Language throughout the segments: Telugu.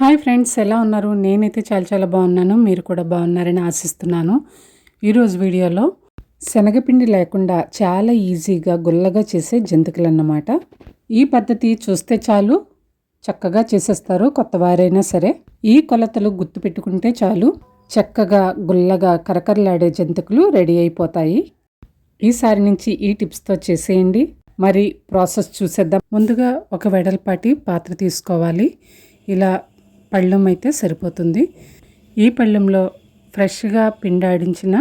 హాయ్ ఫ్రెండ్స్ ఎలా ఉన్నారు? నేనైతే చాలా చాలా బాగున్నాను. మీరు కూడా బాగున్నారని ఆశిస్తున్నాను. ఈరోజు వీడియోలో శనగపిండి లేకుండా చాలా ఈజీగా గుల్లగా చేసే జంతికలు అన్నమాట ఈ పద్ధతి చూస్తే చాలు చక్కగా చేసేస్తారు కొత్త వారైనా సరే. ఈ కొలతలు గుర్తుపెట్టుకుంటే చాలు చక్కగా గుల్లగా కరకరలాడే జంతికలు రెడీ అయిపోతాయి. ఈసారి నుంచి ఈ టిప్స్తో చేసేయండి. మరి ప్రాసెస్ చూసేద్దాం. ముందుగా ఒక వెడల్పాటి పాత్ర తీసుకోవాలి. ఇలా పళ్ళెం అయితే సరిపోతుంది. ఈ పళ్ళెంలో ఫ్రెష్గా పిండాడించిన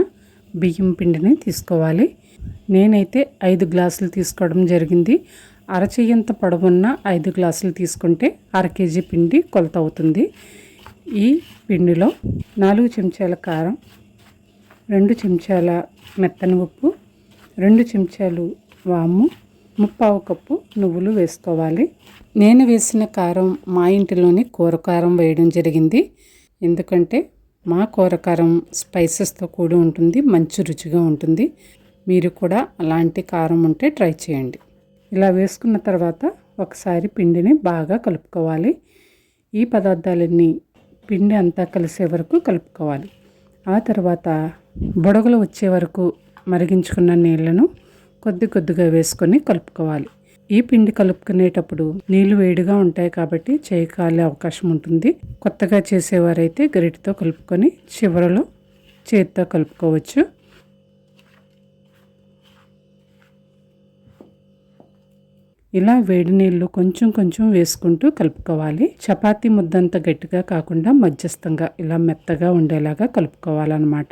బియ్యం పిండిని తీసుకోవాలి. నేనైతే ఐదు గ్లాసులు తీసుకోవడం జరిగింది. అరచెయ్యంత పొడవున్న ఐదు గ్లాసులు తీసుకుంటే అర కేజీ పిండి కొలత అవుతుంది. ఈ పిండిలో నాలుగు చెంచాల కారం రెండు చెంచాల మెత్తని ఉప్పు రెండు చెంచాలు వాము ముప్పావు కప్పు నువ్వులు వేసుకోవాలి. నేను వేసిన కారం మా ఇంటిలోని కూరకారం వేయడం జరిగింది. ఎందుకంటే మా కూరకారం స్పైసెస్తో కూడి ఉంటుంది మంచి రుచిగా ఉంటుంది. మీరు కూడా అలాంటి కారం ఉంటే ట్రై చేయండి. ఇలా వేసుకున్న తర్వాత ఒకసారి పిండిని బాగా కలుపుకోవాలి. ఈ పదార్థాలన్నీ పిండి అంతా కలిసే వరకు కలుపుకోవాలి. ఆ తర్వాత బుడగలు వచ్చే వరకు మరిగించుకున్న నీళ్ళను కొద్ది కొద్దిగా వేసుకొని కలుపుకోవాలి. ఈ పిండి కలుపుకునేటప్పుడు నీళ్ళు వేడిగా ఉంటాయి కాబట్టి చేయి కాలే అవకాశం ఉంటుంది. కొత్తగా చేసేవారైతే గరిటితో కలుపుకొని చివరలో చేతితో కలుపుకోవచ్చు. ఇలా వేడి నీళ్ళు కొంచెం కొంచెం వేసుకుంటూ కలుపుకోవాలి. చపాతీ ముద్దంత గట్టిగా కాకుండా మధ్యస్థంగా ఇలా మెత్తగా ఉండేలాగా కలుపుకోవాలన్నమాట.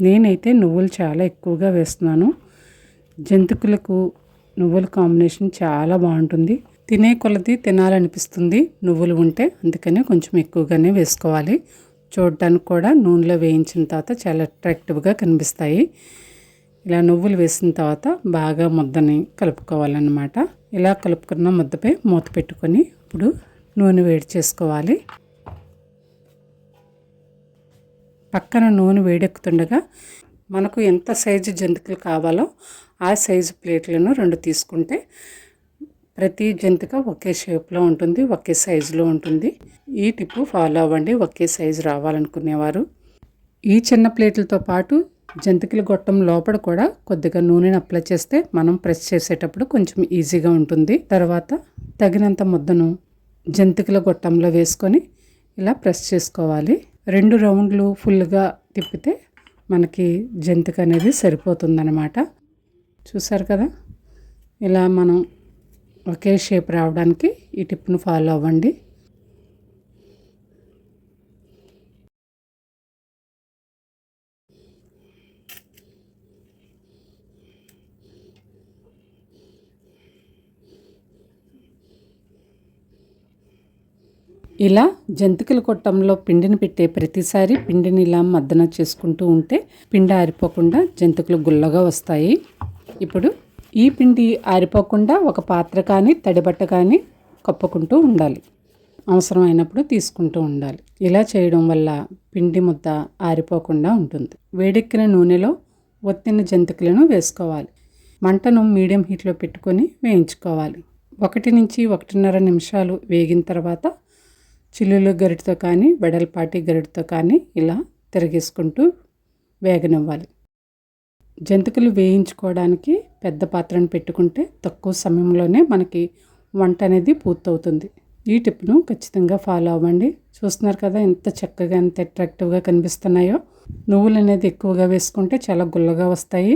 నేనైతే నువ్వులు చాలా ఎక్కువగా వేస్తున్నాను. జంతికలకు నువ్వుల కాంబినేషన్ చాలా బాగుంటుంది. తినే కొలది తినాలనిపిస్తుంది. నువ్వులు ఉంటే అందుకనే కొంచెం ఎక్కువగానే వేసుకోవాలి. చూడటానికి కూడా నూనెలో వేయించిన తర్వాత చాలా అట్రాక్టివ్గా కనిపిస్తాయి. ఇలా నువ్వులు వేసిన తర్వాత బాగా ముద్దని కలుపుకోవాలన్నమాట. ఇలా కలుపుకున్న ముద్దపై మూత పెట్టుకొని ఇప్పుడు నూనె వేడి చేసుకోవాలి. పక్కన నూనె వేడెక్కుతుండగా మనకు ఎంత సైజు జంతికలు కావాలో ఆ సైజు ప్లేట్లను రెండు తీసుకుంటే ప్రతి జంతిక ఒకే షేప్లో ఉంటుంది ఒకే సైజులో ఉంటుంది. ఈ టిప్పు ఫాలో అవ్వండి ఒకే సైజు రావాలనుకునేవారు. ఈ చిన్న ప్లేట్లతో పాటు జంతికల గొట్టం లోపల కూడా కొద్దిగా నూనెను అప్లై చేస్తే మనం ప్రెస్ చేసేటప్పుడు కొంచెం ఈజీగా ఉంటుంది. తర్వాత తగినంత ముద్దను జంతికల గొట్టంలో వేసుకొని ఇలా ప్రెస్ చేసుకోవాలి. రెండు రౌండ్లు ఫుల్గా తిప్పితే మనకి జంతిక అనేది సరిపోతుందన్నమాట. చూసారు కదా? ఇలా మనం ఒకే షేప్ రావడానికి ఈ టిప్ను ఫాలో అవ్వండి. ఇలా జంతికల కొట్టంలో పిండిని పెట్టే ప్రతిసారి పిండిని ఇలా మద్దన చేసుకుంటూ ఉంటే పిండి ఆరిపోకుండా జంతికలు గుల్లగా వస్తాయి. ఇప్పుడు ఈ పిండి ఆరిపోకుండా ఒక పాత్ర కానీ తడిబట్ట కానీ కప్పుకుంటూ ఉండాలి. అవసరమైనప్పుడు తీసుకుంటూ ఉండాలి. ఇలా చేయడం వల్ల పిండి ముద్ద ఆరిపోకుండా ఉంటుంది. వేడెక్కిన నూనెలో ఒత్తిన జంతికలను వేసుకోవాలి. మంటను మీడియం హీట్లో పెట్టుకొని వేయించుకోవాలి. ఒకటి నుంచి ఒకటిన్నర నిమిషాలు వేగిన తర్వాత చిల్లులు గరిటతో కానీ వెడల్పాటి గరిటతో కానీ ఇలా తిరిగేసుకుంటూ వేగనివ్వాలి. జంతికలు వేయించుకోవడానికి పెద్ద పాత్రను పెట్టుకుంటే తక్కువ సమయంలోనే మనకి వంట అనేది పూర్తవుతుంది. ఈ టిప్ను ఖచ్చితంగా ఫాలో అవ్వండి. చూస్తున్నారు కదా ఎంత చక్కగా ఎంత అట్రాక్టివ్గా కనిపిస్తున్నాయో. నువ్వులు అనేది ఎక్కువగా వేసుకుంటే చాలా గుల్లగా వస్తాయి.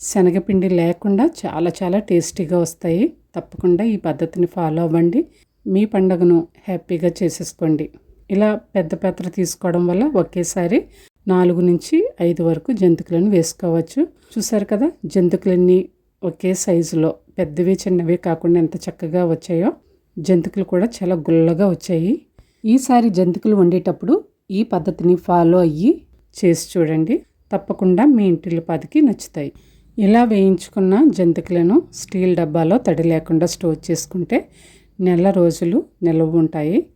శనగపిండి లేకుండా చాలా చాలా టేస్టీగా వస్తాయి. తప్పకుండా ఈ పద్ధతిని ఫాలో అవ్వండి. మీ పండుగను హ్యాపీగా చేసేసుకోండి. ఇలా పెద్ద పాత్ర తీసుకోవడం వల్ల ఒకేసారి నాలుగు నుంచి ఐదు వరకు జంతికలను వేసుకోవచ్చు. చూసారు కదా జంతికలన్నీ ఒకే సైజులో పెద్దవి చిన్నవి కాకుండా ఎంత చక్కగా వచ్చాయో జంతికలు కూడా చాలా గుల్లగా వచ్చాయి. ఈసారి జంతికలు వండేటప్పుడు ఈ పద్ధతిని ఫాలో అయ్యి చేసి చూడండి. తప్పకుండా మీ ఇంటిలో పాదికి నచ్చుతాయి. ఇలా వేయించుకున్న జంతికలను స్టీల్ డబ్బాలో తడి లేకుండా స్టోర్ చేసుకుంటే నెల రోజులు నిల్వ ఉంటాయి.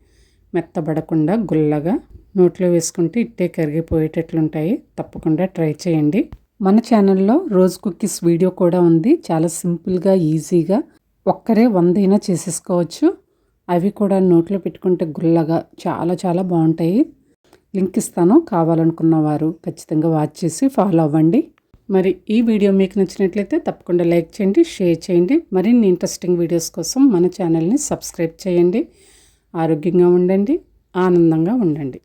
మెత్తబడకుండా గుల్లగా నోట్లో వేసుకుంటే ఇట్టే కరిగిపోయేటట్లుంటాయి. తప్పకుండా ట్రై చేయండి. మన ఛానల్లో రోజు కుక్కీస్ వీడియో కూడా ఉంది. చాలా సింపుల్గా ఈజీగా ఒక్కరే వందైనా చేసేసుకోవచ్చు. అవి కూడా నోట్లో పెట్టుకుంటే గుల్లగా చాలా చాలా బాగుంటాయి. లింక్ ఇస్తాను. కావాలనుకున్న వారు ఖచ్చితంగా వాచ్ చేసి ఫాలో అవ్వండి. మరి ఈ వీడియో మీకు నచ్చినట్లయితే తప్పకుండా లైక్ చేయండి షేర్ చేయండి. మరిన్ని ఇంట్రెస్టింగ్ వీడియోస్ కోసం మన ఛానల్ని సబ్స్క్రైబ్ చేయండి. ఆరోగ్యంగా ఉండండి ఆనందంగా ఉండండి.